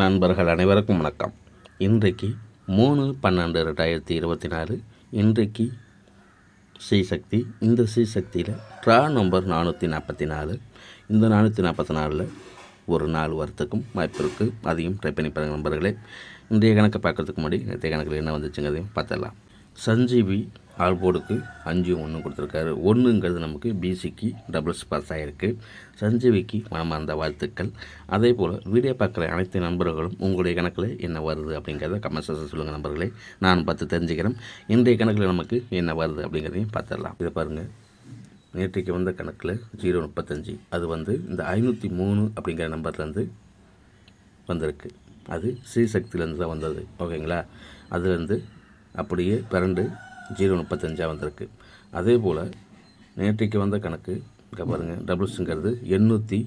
நண்பர்கள் அனைவருக்கும் வணக்கம். இன்றைக்கு மூணு பன்னெண்டு ரெண்டாயிரத்தி இருபத்தி நாலு இன்றைக்கு ஸ்ரீசக்தி இந்த ஸ்ரீசக்தியில் ட்ரா நம்பர் நானூற்றி நாற்பத்தி நாலு இந்த நானூற்றி நாற்பத்தி நாலில் ஒரு நாலு வரத்துக்கும் வாய்ப்பு இருக்குது அதையும் ட்ரை பண்ணி பாருங்கள் நண்பர்களே. இன்றைய கணக்கை பார்க்கறதுக்கு முன்னாடி நேற்றைய கணக்கில் என்ன வந்துச்சுங்கிறதையும் பார்த்துடலாம். சஞ்சீவி ஆல்போர்டுக்கு அஞ்சு ஒன்று கொடுத்துருக்காரு. ஒன்றுங்கிறது நமக்கு பிசிக்கு டபுள்ஸ் பாஸ் ஆகிருக்கு சஞ்சீவிக்கு மனமார்ந்த வாழ்த்துக்கள். அதே போல் வீடியோ பார்க்குற அனைத்து நண்பர்களும் உங்களுடைய கணக்கில் என்ன வருது அப்படிங்கிறத கமெண்ட் சொல்லுங்கள் நண்பர்களே. நான் பார்த்து தெரிஞ்சுக்கிறேன். இன்றைய கணக்கில் நமக்கு என்ன வருது அப்படிங்கிறதையும் பார்த்துடலாம். இதை பாருங்கள் நேற்றைக்கு வந்த கணக்கில் ஜீரோ முப்பத்தஞ்சு. அது வந்து இந்த ஐநூற்றி மூணு அப்படிங்கிற நம்பர்லேருந்து வந்திருக்கு. அது ஸ்ரீசக்தியிலேருந்து தான் வந்தது. ஓகேங்களா? அதுலேருந்து அப்படியே பிறண்டு ஜீரோ முப்பத்தஞ்சாக வந்திருக்கு. அதே போல் நேற்றைக்கு வந்த கணக்கு இங்கே பாருங்கள் டபுள்ஸுங்கிறது எண்ணூற்றி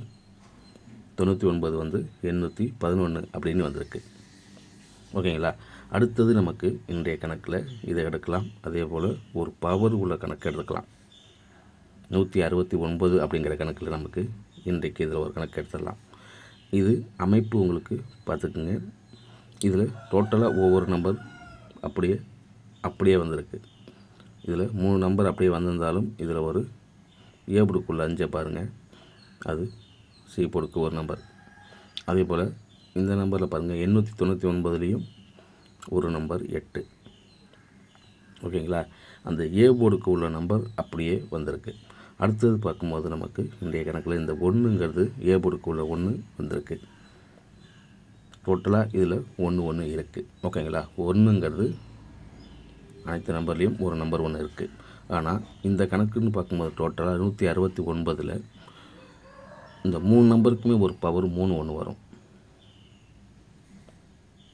தொண்ணூற்றி ஒன்பது வந்து எண்ணூற்றி பதினொன்று அப்படின்னு வந்திருக்கு. ஓகேங்களா? அடுத்தது நமக்கு இன்றைய கணக்கில் இதை எடுக்கலாம். அதே போல் ஒரு பவர் உள்ள கணக்கு எடுக்கலாம் நூற்றி அறுபத்தி ஒன்பது அப்படிங்கிற கணக்கில் நமக்கு இன்றைக்கு இதில் ஒரு கணக்கு எடுத்துடலாம். இது அமைப்பு உங்களுக்கு பார்த்துக்குங்க. இதில் டோட்டலாக ஒவ்வொரு நம்பர் அப்படியே அப்படியே வந்திருக்கு. இதில் மூணு நம்பர் அப்படியே வந்திருந்தாலும் இதில் ஒரு ஏ போர்டுக்குள்ள அஞ்சை பாருங்கள் அது சி போர்டுக்கு ஒரு நம்பர். அதே போல் இந்த நம்பரில் பாருங்கள் எண்ணூற்றி தொண்ணூற்றி ஒன்பதுலேயும் ஒரு நம்பர் எட்டு. ஓகேங்களா? அந்த ஏ போர்டுக்கு உள்ள நம்பர் அப்படியே வந்திருக்கு. அடுத்தது பார்க்கும்போது நமக்கு இன்றைய கணக்கில் இந்த ஒன்றுங்கிறது ஏ போர்டுக்கு உள்ள ஒன்று வந்திருக்கு. டோட்டலாக இதில் ஒன்று ஒன்று இருக்குது ஓகேங்களா? ஒன்றுங்கிறது அனைத்து நம்பர்லேயும் ஒரு நம்பர் ஒன்று இருக்குது ஆனால் இந்த கணக்குன்னு பார்க்கும்போது டோட்டலாக நூற்றி அறுபத்தி ஒன்பதில் இந்த மூணு நம்பருக்குமே ஒரு பவர் மூணு ஒன்று வரும்.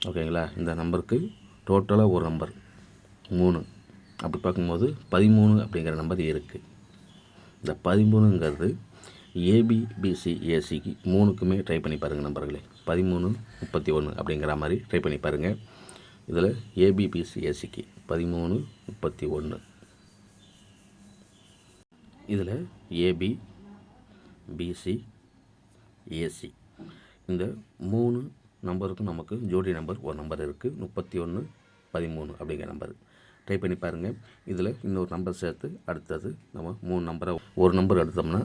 ஓகேங்களா இந்த நம்பருக்கு டோட்டலாக ஒரு நம்பர் மூணு. அப்படி பார்க்கும்போது பதிமூணு அப்படிங்கிற நம்பர் இருக்குது இந்த பதிமூணுங்கிறது ஏபிபிசி ஏசிக்கு மூணுக்குமே ட்ரை பண்ணி பாருங்கள் நம்பர்களே பதிமூணு முப்பத்தி ஒன்று அப்படிங்கிற மாதிரி ட்ரை பண்ணி பாருங்கள் இதில் ஏபிபிசி ஏசிக்கு பதிமூணு முப்பத்தி ஒன்று. இதில் ஏபி பிசி ஏசி இந்த மூணு நம்பருக்கும் நமக்கு ஜோடி நம்பர் ஒரு நம்பர் இருக்குது முப்பத்தி ஒன்று பதிமூணு அப்படிங்கிற நம்பர். ட்ரை பண்ணி பாருங்கள் இதில் இன்னொரு நம்பர் சேர்த்து அடுத்தது நம்ம மூணு நம்பரை ஒரு நம்பர் எடுத்தோம்னா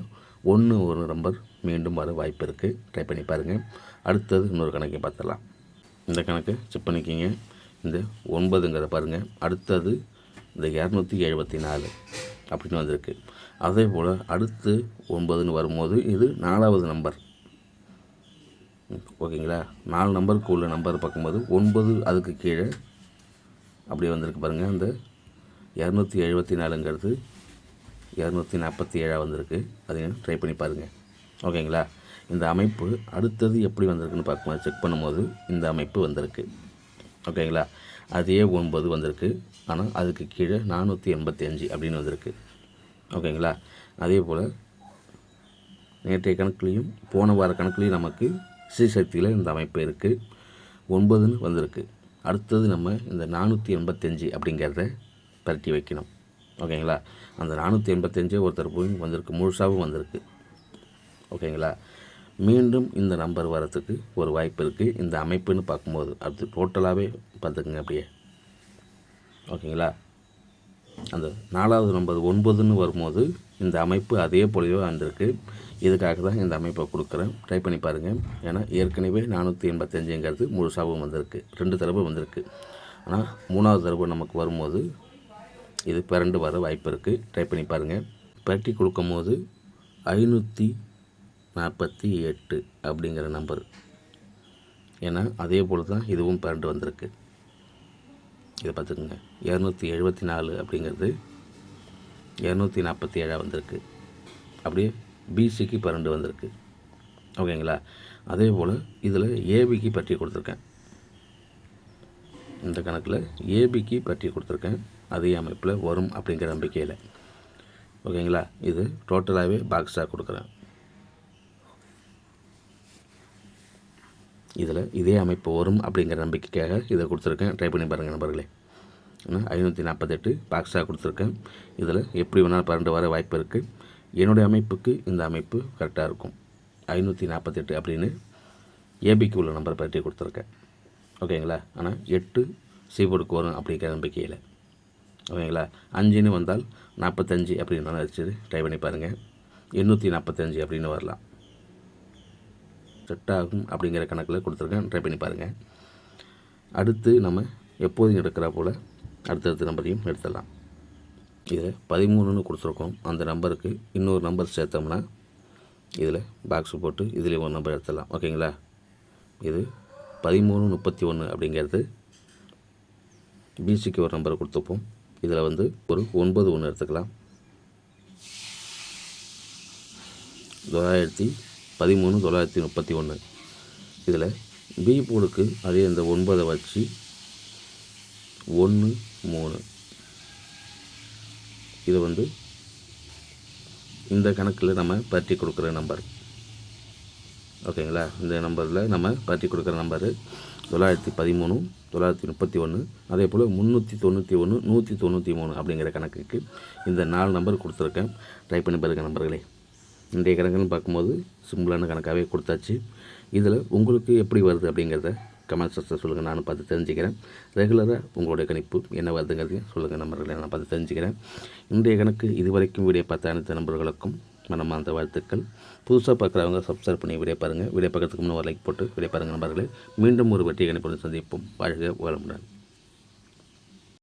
ஒன்று ஒரு நம்பர் மீண்டும் வர வாய்ப்பு இருக்குது ட்ரை பண்ணி பாருங்கள் அடுத்தது இன்னொரு கணக்கை பார்த்துடலாம். இந்த கணக்கு செக் பண்ணிக்கிங்க. இந்த ஒன்பதுங்கிறத பாருங்கள் அடுத்தது இந்த இரநூத்தி எழுபத்தி நாலு அப்படின்னு வந்திருக்கு. அதே போல் அடுத்து ஒன்பதுன்னு வரும்போது இது நாலாவது நம்பர் ஓகேங்களா? நாலு நம்பருக்கு உள்ள நம்பர் பார்க்கும்போது ஒன்பது அதுக்கு கீழே அப்படியே வந்திருக்கு பாருங்கள் அந்த இரநூத்தி எழுபத்தி நாலுங்கிறது இரநூத்தி நாற்பத்தி ஏழாக வந்திருக்கு. அதையும் ட்ரை பண்ணி பாருங்கள் ஓகேங்களா? இந்த அமைப்பு அடுத்தது எப்படி வந்திருக்குன்னு பார்க்கும்போது செக் பண்ணும்போது இந்த அமைப்பு வந்திருக்கு. ஓகேங்களா? அதே ஒன்பது வந்திருக்கு. ஆனால் அதுக்கு கீழே நானூற்றி எண்பத்தி அஞ்சு அப்படின்னு வந்திருக்கு. ஓகேங்களா? அதே போல் நேற்றைய கணக்குலேயும் போன வார கணக்குலேயும் நமக்கு ஸ்ரீசக்தியில் இந்த அமைப்பு இருக்குது ஒன்பதுன்னு வந்திருக்கு. அடுத்தது நம்ம இந்த நானூற்றி எண்பத்தஞ்சு அப்படிங்கிறத பரட்டி வைக்கணும். ஓகேங்களா? அந்த நானூற்றி எண்பத்தஞ்சு ஒருத்தர் போய் வந்திருக்கு. முழுசாகவும் வந்திருக்கு. ஓகேங்களா? மீண்டும் இந்த நம்பர் வரத்துக்கு ஒரு வாய்ப்பு இருக்குது இந்த அமைப்புன்னு பார்க்கும்போது அது டோட்டலாகவே பார்த்துக்குங்க அப்படியே. ஓகேங்களா? அந்த நாலாவது நம்பர் ஒன்பதுன்னு வரும்போது இந்த அமைப்பு அதே போலவே வந்திருக்கு. இதுக்காக தான் இந்த அமைப்பை கொடுக்குறேன். ட்ரை பண்ணி பாருங்கள் ஏன்னா ஏற்கனவே நானூற்றி எண்பத்தஞ்சுங்கிறது முழுசாகவும் வந்திருக்கு. ரெண்டு தடவை வந்திருக்கு. ஆனால் மூணாவது தடவை நமக்கு வரும்போது இது பிறண்டு வர வாய்ப்பு இருக்குது ட்ரை பண்ணி பாருங்கள் பிரட்டி கொடுக்கும் போது ஐநூற்றி நாற்பத்தி எட்டு அப்படிங்கிற நம்பர். ஏன்னா அதே போல் தான் இதுவும் பிறண்டு வந்திருக்கு. இதை பார்த்துக்குங்க. இரநூத்தி எழுபத்தி நாலு அப்படிங்கிறது இரநூத்தி நாற்பத்தி ஏழாக வந்திருக்கு. அப்படியே பிசிக்கு பன்னெண்டு வந்திருக்கு. ஓகேங்களா? அதே போல் இதில் ஏபிக்கு பற்றி கொடுத்துருக்கேன். இந்த கணக்கில் ஏபிக்கு பற்றி கொடுத்துருக்கேன். அதே அமைப்பில் வரும் அப்படிங்கிற நம்பிக்கையில். ஓகேங்களா? இது டோட்டலாகவே பாக்ஸாக கொடுக்குறேன். இதில் இதே அமைப்பு வரும் அப்படிங்கிற நம்பிக்கைக்காக இதை கொடுத்துருக்கேன். ட்ரை பண்ணி பாருங்கள் நண்பர்களே. ஐநூற்றி நாற்பத்தெட்டு பாக்ஸாக கொடுத்துருக்கேன். இதில் எப்படி வேணாலும் பன்னெண்டு வர வாய்ப்பு இருக்குது என்னுடைய அமைப்புக்கு இந்த அமைப்பு கரெக்டாக இருக்கும். ஐநூற்றி நாற்பத்தெட்டு அப்படின்னு ஏபிக்கு உள்ள நம்பர் பற்றி கொடுத்துருக்கேன். ஓகேங்களா? ஆனால் எட்டு சீபோர்டுக்கு வரும் அப்படிங்கிற நம்பிக்கையில். ஓகேங்களா? அஞ்சுன்னு வந்தால் நாற்பத்தஞ்சு அப்படின்னு நினச்சி ட்ரை பண்ணி பாருங்கள் எண்ணூற்றி நாற்பத்தஞ்சு அப்படின்னு வரலாம். செட் ஆகும் அப்படிங்கிற கணக்கில் கொடுத்துருக்கேன். ட்ரை பண்ணி பாருங்கள் அடுத்து நம்ம எப்போதும் எடுக்கிற போல் அடுத்தடுத்த நம்பரையும் எடுத்துடலாம். இதில் பதிமூணுன்னு கொடுத்துருக்கோம். அந்த நம்பருக்கு இன்னொரு நம்பர் சேர்த்தோம்னா இதில் பாக்ஸ் போட்டு இதுலேயும் ஒரு நம்பர் எடுத்துடலாம். ஓகேங்களா? இது பதிமூணு முப்பத்தி ஒன்று அப்படிங்கிறது பிசிக்கு ஒரு நம்பர் கொடுத்துப்போம் இதில் வந்து ஒரு ஒன்பது ஒன்று எடுத்துக்கலாம். தொள்ளாயிரத்தி பதிமூணு தொள்ளாயிரத்தி முப்பத்தி ஒன்று இதில் பி போர்டுக்கு அதே இந்த ஒன்பதை வச்சு ஒன்று மூணு. இது வந்து இந்த கணக்கில் நம்ம பற்றி கொடுக்குற நம்பர். ஓகேங்களா? இந்த நம்பரில் நம்ம பற்றி கொடுக்குற நம்பரு தொள்ளாயிரத்தி பதிமூணு தொள்ளாயிரத்தி முப்பத்தி ஒன்று அதே போல் முந்நூற்றி தொண்ணூற்றி ஒன்று நூற்றி தொண்ணூற்றி மூணு அப்படிங்கிற கணக்குக்கு இந்த நாலு நம்பர் கொடுத்துருக்கேன். ட்ரை பண்ணி பாருங்கள் நம்பர்களே இன்றைய கணக்குன்னு பார்க்கும்போது சிம்பிளான கணக்காகவே கொடுத்தாச்சு. இதில் உங்களுக்கு எப்படி வருது அப்படிங்கிறத கமெண்ட் செக்ஷன் சொல்லுங்கள் நானும் பார்த்து தெரிஞ்சுக்கிறேன். ரெகுலராக உங்களுடைய கணிப்பு என்ன வருதுங்கிறதையும் சொல்லுங்கள் நம்பர்களை நான் பார்த்து தெரிஞ்சுக்கிறேன். இன்றைய கணக்கு இதுவரைக்கும் வீடியோ பார்த்த அனைத்து நண்பர்களுக்கும் மனமார்ந்த வாழ்த்துக்கள். புதுசாக பார்க்குறவங்க சப்ஸ்கிரைப் பண்ணி வீடியோ பாருங்கள் வீடியோ பார்க்கறதுக்கு முன்னே ஒரு லைக் போட்டு வீடியோ பாருங்கள் நண்பர்களே. மீண்டும் ஒரு வெற்றி கணிப்புடன் சந்திப்போம். வாழ்க வளமுடன்.